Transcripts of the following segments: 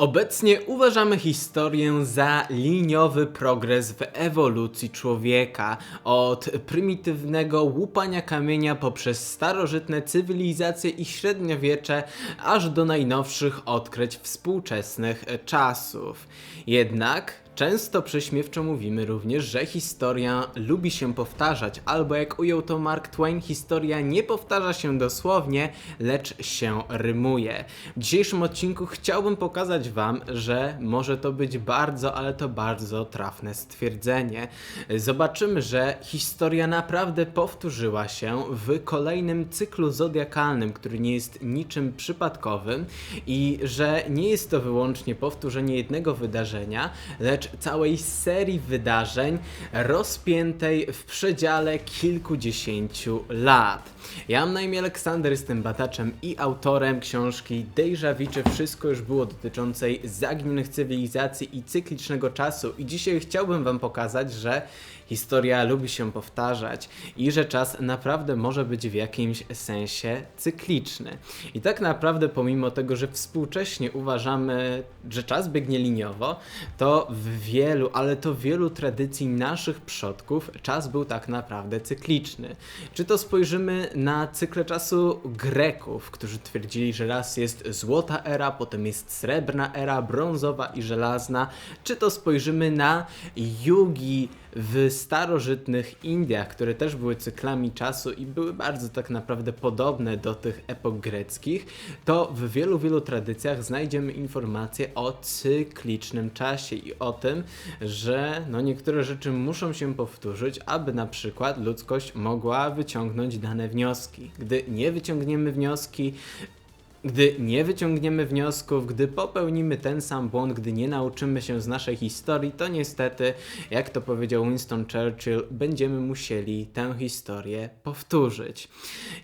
Obecnie uważamy historię za liniowy progres w ewolucji człowieka. Od prymitywnego łupania kamienia poprzez starożytne cywilizacje i średniowiecze, aż do najnowszych odkryć współczesnych czasów. Jednak Często prześmiewczo mówimy również, że historia lubi się powtarzać, albo jak ujął to Mark Twain, historia nie powtarza się dosłownie, lecz się rymuje. W dzisiejszym odcinku chciałbym pokazać Wam, że może to być bardzo, ale to bardzo trafne stwierdzenie. Zobaczymy, że historia naprawdę powtórzyła się w kolejnym cyklu zodiakalnym, który nie jest niczym przypadkowym i że nie jest to wyłącznie powtórzenie jednego wydarzenia, lecz całej serii wydarzeń rozpiętej w przedziale kilkudziesięciu lat. Ja mam na imię Aleksander, jestem bataczem i autorem książki Deja wszystko już było dotyczącej zaginionych cywilizacji i cyklicznego czasu i dzisiaj chciałbym wam pokazać, że historia lubi się powtarzać i że czas naprawdę może być w jakimś sensie cykliczny. I tak naprawdę pomimo tego, że współcześnie uważamy, że czas biegnie liniowo, to w wielu, ale to wielu tradycji naszych przodków czas był tak naprawdę cykliczny. Czy to spojrzymy na cykle czasu Greków, którzy twierdzili, że raz jest złota era, potem jest srebrna era, brązowa i żelazna, czy to spojrzymy na Yugi w starożytnych Indiach, które też były cyklami czasu i były bardzo tak naprawdę podobne do tych epok greckich, to w wielu, wielu tradycjach znajdziemy informacje o cyklicznym czasie i o tym, że no niektóre rzeczy muszą się powtórzyć, aby na przykład ludzkość mogła wyciągnąć dane wnioski. Gdy nie wyciągniemy wnioski, gdy nie wyciągniemy wniosków, gdy popełnimy ten sam błąd, gdy nie nauczymy się z naszej historii, to niestety, jak to powiedział Winston Churchill, będziemy musieli tę historię powtórzyć.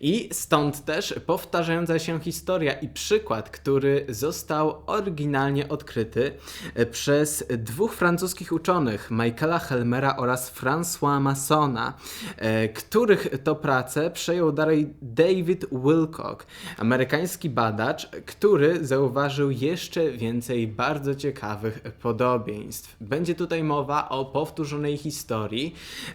I stąd też powtarzająca się historia i przykład, który został oryginalnie odkryty e, przez dwóch francuskich uczonych, Michaela Helmera oraz François Massona, e, których to pracę przejął dalej David Wilcock, amerykański badacz, badacz, który zauważył jeszcze więcej bardzo ciekawych podobieństw. Będzie tutaj mowa o powtórzonej historii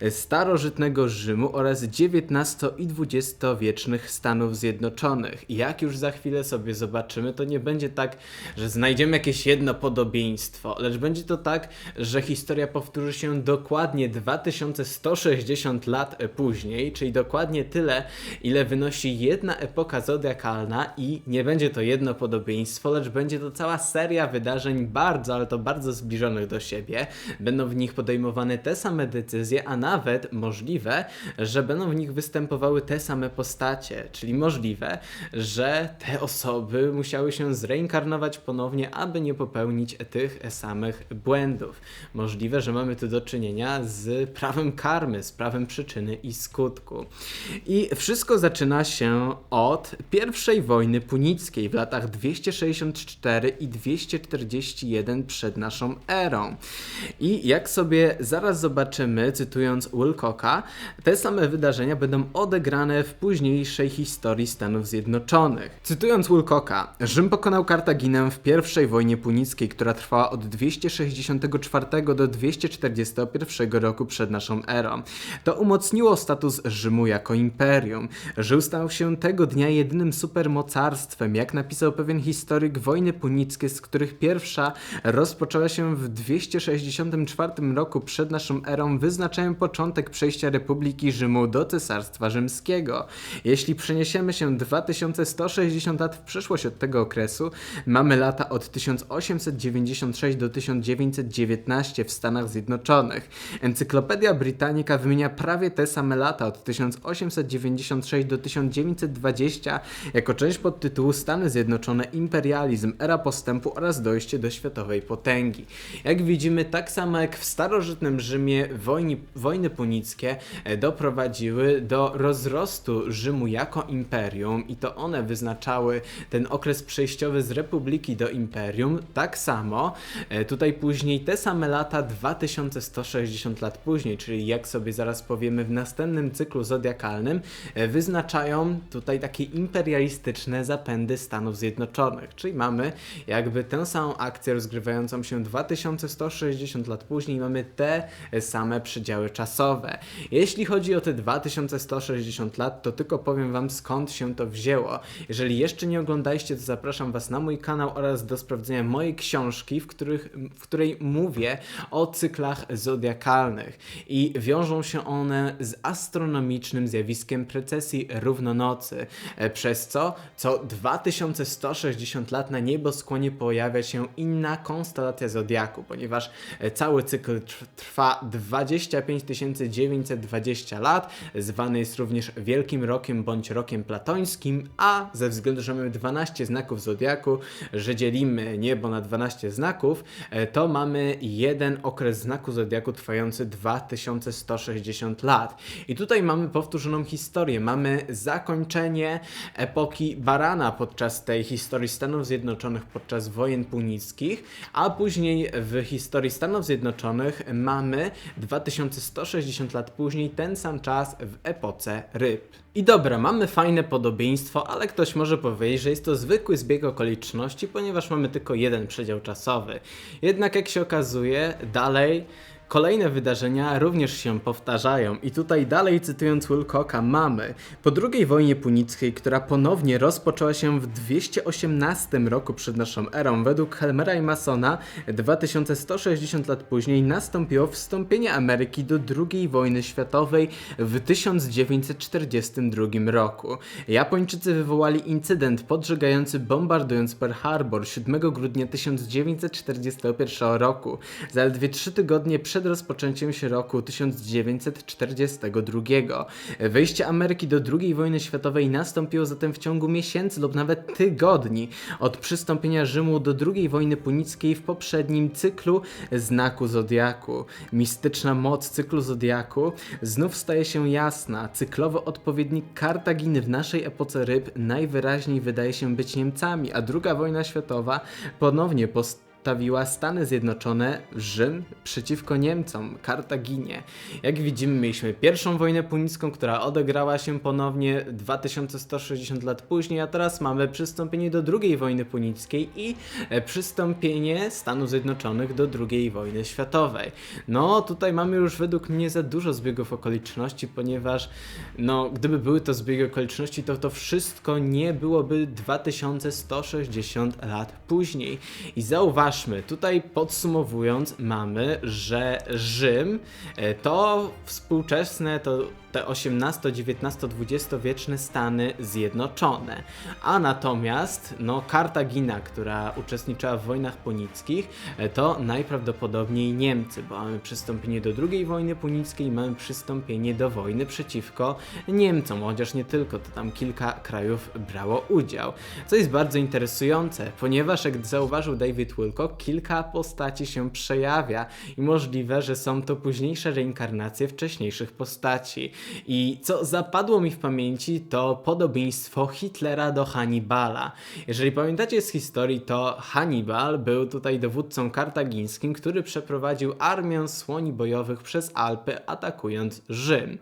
starożytnego Rzymu oraz XIX i XX wiecznych Stanów Zjednoczonych. Jak już za chwilę sobie zobaczymy, to nie będzie tak, że znajdziemy jakieś jedno podobieństwo, lecz będzie to tak, że historia powtórzy się dokładnie 2160 lat później, czyli dokładnie tyle, ile wynosi jedna epoka zodiakalna i nie nie będzie to jedno podobieństwo, lecz będzie to cała seria wydarzeń bardzo, ale to bardzo zbliżonych do siebie. Będą w nich podejmowane te same decyzje, a nawet możliwe, że będą w nich występowały te same postacie, czyli możliwe, że te osoby musiały się zreinkarnować ponownie, aby nie popełnić tych samych błędów. Możliwe, że mamy tu do czynienia z prawem karmy, z prawem przyczyny i skutku. I wszystko zaczyna się od pierwszej wojny punijnej w latach 264 i 241 przed naszą erą. I jak sobie zaraz zobaczymy, cytując Wilcocka, te same wydarzenia będą odegrane w późniejszej historii Stanów Zjednoczonych. Cytując Wilcocka, Rzym pokonał Kartaginę w pierwszej wojnie punickiej, która trwała od 264 do 241 roku przed naszą erą. To umocniło status Rzymu jako imperium. Rzym stał się tego dnia jedynym supermocarstwem, jak napisał pewien historyk, wojny punickie, z których pierwsza rozpoczęła się w 264 roku przed naszą erą, wyznaczają początek przejścia Republiki Rzymu do Cesarstwa Rzymskiego. Jeśli przeniesiemy się 2160 lat w przyszłość od tego okresu, mamy lata od 1896 do 1919 w Stanach Zjednoczonych. Encyklopedia Britannica wymienia prawie te same lata od 1896 do 1920 jako część podtytułu Stany Zjednoczone, imperializm, era postępu oraz dojście do światowej potęgi. Jak widzimy, tak samo jak w starożytnym Rzymie wojny, wojny punickie e, doprowadziły do rozrostu Rzymu jako imperium i to one wyznaczały ten okres przejściowy z republiki do imperium. Tak samo e, tutaj później te same lata 2160 lat później, czyli jak sobie zaraz powiemy w następnym cyklu zodiakalnym, e, wyznaczają tutaj takie imperialistyczne zapędy legendy Stanów Zjednoczonych. Czyli mamy jakby tę samą akcję rozgrywającą się 2160 lat później, mamy te same przedziały czasowe. Jeśli chodzi o te 2160 lat, to tylko powiem Wam skąd się to wzięło. Jeżeli jeszcze nie oglądaliście, to zapraszam Was na mój kanał oraz do sprawdzenia mojej książki, w, których, w której mówię o cyklach zodiakalnych i wiążą się one z astronomicznym zjawiskiem precesji równonocy, e, przez co co 2160 lat na nieboskłonie pojawia się inna konstelacja zodiaku, ponieważ e, cały cykl tr- trwa 25 920 lat, zwany jest również Wielkim Rokiem bądź Rokiem Platońskim, a ze względu, że mamy 12 znaków zodiaku, że dzielimy niebo na 12 znaków, e, to mamy jeden okres znaku zodiaku trwający 2160 lat. I tutaj mamy powtórzoną historię. Mamy zakończenie epoki Barana podczas tej historii Stanów Zjednoczonych podczas wojen punickich, a później w historii Stanów Zjednoczonych mamy 2160 lat później ten sam czas w epoce ryb. I dobra, mamy fajne podobieństwo, ale ktoś może powiedzieć, że jest to zwykły zbieg okoliczności, ponieważ mamy tylko jeden przedział czasowy. Jednak jak się okazuje, dalej Kolejne wydarzenia również się powtarzają i tutaj dalej cytując Wilcocka mamy po II wojnie punickiej, która ponownie rozpoczęła się w 218 roku przed naszą erą, według Helmera i Masona 2160 lat później nastąpiło wstąpienie Ameryki do II wojny światowej w 1942 roku. Japończycy wywołali incydent podżegający bombardując Pearl Harbor 7 grudnia 1941 roku. Zaledwie trzy tygodnie przed rozpoczęciem się roku 1942. Wejście Ameryki do II wojny światowej nastąpiło zatem w ciągu miesięcy lub nawet tygodni od przystąpienia Rzymu do II wojny punickiej w poprzednim cyklu znaku Zodiaku. Mistyczna moc cyklu Zodiaku znów staje się jasna. Cyklowy odpowiednik Kartaginy w naszej epoce ryb najwyraźniej wydaje się być Niemcami, a II wojna światowa ponownie post Stany Zjednoczone, Rzym przeciwko Niemcom, Kartaginie. Jak widzimy, mieliśmy pierwszą wojnę punicką, która odegrała się ponownie 2160 lat później, a teraz mamy przystąpienie do II wojny punickiej i e, przystąpienie Stanów Zjednoczonych do II wojny światowej. No, tutaj mamy już według mnie za dużo zbiegów okoliczności, ponieważ no, gdyby były to zbiegi okoliczności, to to wszystko nie byłoby 2160 lat później. I tutaj podsumowując, mamy, że Rzym e, to współczesne, to te 18, 19, 20 wieczne Stany Zjednoczone. A natomiast no, Kartagina, która uczestniczyła w wojnach punickich, e, to najprawdopodobniej Niemcy, bo mamy przystąpienie do II wojny punickiej mamy przystąpienie do wojny przeciwko Niemcom, chociaż nie tylko, to tam kilka krajów brało udział. Co jest bardzo interesujące, ponieważ jak zauważył David Kilka postaci się przejawia i możliwe, że są to późniejsze reinkarnacje wcześniejszych postaci. I co zapadło mi w pamięci, to podobieństwo Hitlera do Hannibala. Jeżeli pamiętacie z historii, to Hannibal był tutaj dowódcą kartagińskim, który przeprowadził armię słoni bojowych przez Alpy, atakując Rzym.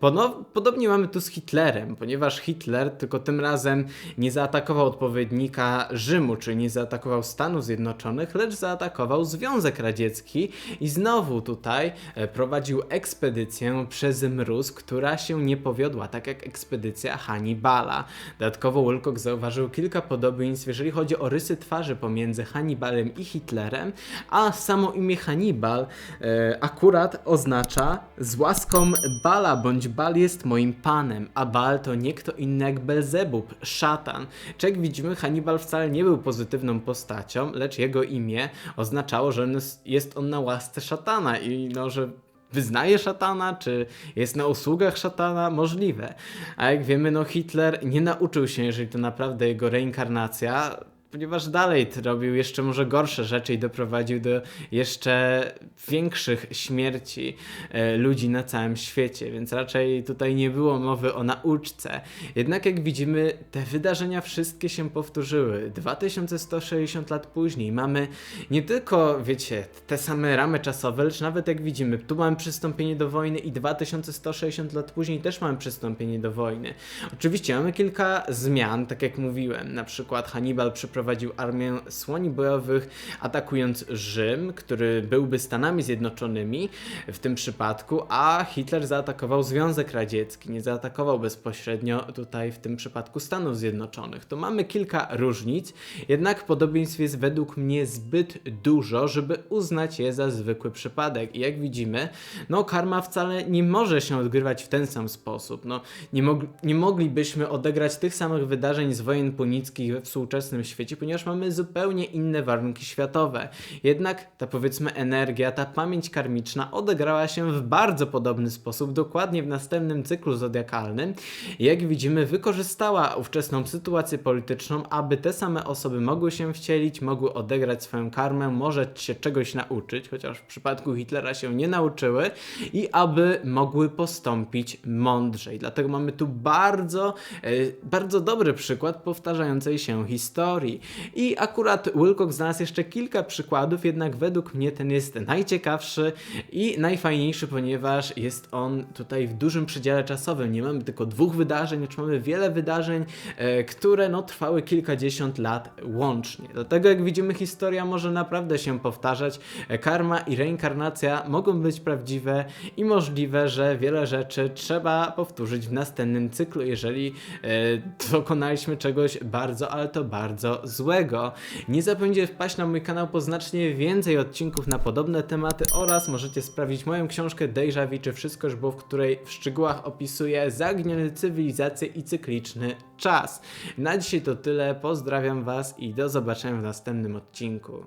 Ponow podobnie mamy tu z Hitlerem, ponieważ Hitler tylko tym razem nie zaatakował odpowiednika Rzymu, czyli nie zaatakował Stanów Zjednoczonych, lecz zaatakował Związek Radziecki i znowu tutaj e, prowadził ekspedycję przez mróz, która się nie powiodła, tak jak ekspedycja Hannibala. Dodatkowo Wilcock zauważył kilka podobieństw, jeżeli chodzi o rysy twarzy pomiędzy Hannibalem i Hitlerem, a samo imię Hannibal e, akurat oznacza z łaską Bala, bądź Bal jest moim panem, a Bal to nie kto inny jak Belzebub, szatan. Czy jak widzimy, Hannibal wcale nie był pozytywną postacią, lecz jego imię oznaczało, że jest- jest on na łasce szatana i no, że wyznaje szatana, czy jest na usługach szatana? Możliwe. A jak wiemy, no Hitler nie nauczył się, jeżeli to naprawdę jego reinkarnacja, ponieważ dalej robił jeszcze może gorsze rzeczy i doprowadził do jeszcze większych śmierci e, ludzi na całym świecie, więc raczej tutaj nie było mowy o nauczce. Jednak jak widzimy, te wydarzenia wszystkie się powtórzyły. 2160 lat później mamy nie tylko, wiecie, te same ramy czasowe, lecz nawet jak widzimy, tu mamy przystąpienie do wojny i 2160 lat później też mamy przystąpienie do wojny. Oczywiście mamy kilka zmian, tak jak mówiłem, na przykład Hannibal przeprowadził armię słoni bojowych atakując Rzym, który byłby Stanami Zjednoczonymi w tym przypadku, a Hitler zaatakował Związek Radziecki, nie zaatakował bezpośrednio tutaj w tym przypadku Stanów Zjednoczonych. To mamy kilka różnic, jednak podobieństw jest według mnie zbyt dużo, żeby uznać je za zwykły przypadek. I jak widzimy, no karma wcale nie może się odgrywać w ten sam sposób. No, nie, mog- nie moglibyśmy odegrać tych samych wydarzeń z wojen punickich we współczesnym świecie, ponieważ mamy zupełnie inne warunki światowe. Jednak ta powiedzmy energia, ta pamięć karmiczna odegrała się w bardzo podobny sposób, dokładnie w następnym cyklu zodiakalnym. Jak widzimy, wykorzystała ówczesną sytuację polityczną, aby te same osoby mogły się wcielić, mogły odegrać swoją karmę, może się czegoś nauczyć, chociaż w przypadku Hitlera się nie nauczyły, i aby mogły postąpić mądrzej. Dlatego mamy tu bardzo, e, bardzo dobry przykład powtarzającej się historii. I akurat Wilcox znalazł jeszcze kilka przykładów, jednak według mnie ten jest najciekawszy i najfajniejszy, ponieważ jest on tutaj w dużym przedziale czasowym. Nie mamy tylko dwóch wydarzeń, lecz mamy wiele wydarzeń, e, które no, trwały kilkadziesiąt lat łącznie. Dlatego jak widzimy, historia może naprawdę się powtarzać. E, Karma i reinkarnacja mogą być prawdziwe i możliwe, że wiele rzeczy trzeba powtórzyć w następnym cyklu, jeżeli e, dokonaliśmy czegoś bardzo, ale to bardzo złego. Nie zapomnijcie wpaść na mój kanał po znacznie więcej odcinków na podobne tematy oraz możecie sprawdzić moją książkę Deja Vu, czy wszystko już było, w której w szczegółach opisuję zaginione cywilizacje i cykliczny czas. Na dzisiaj to tyle, pozdrawiam Was i do zobaczenia w następnym odcinku.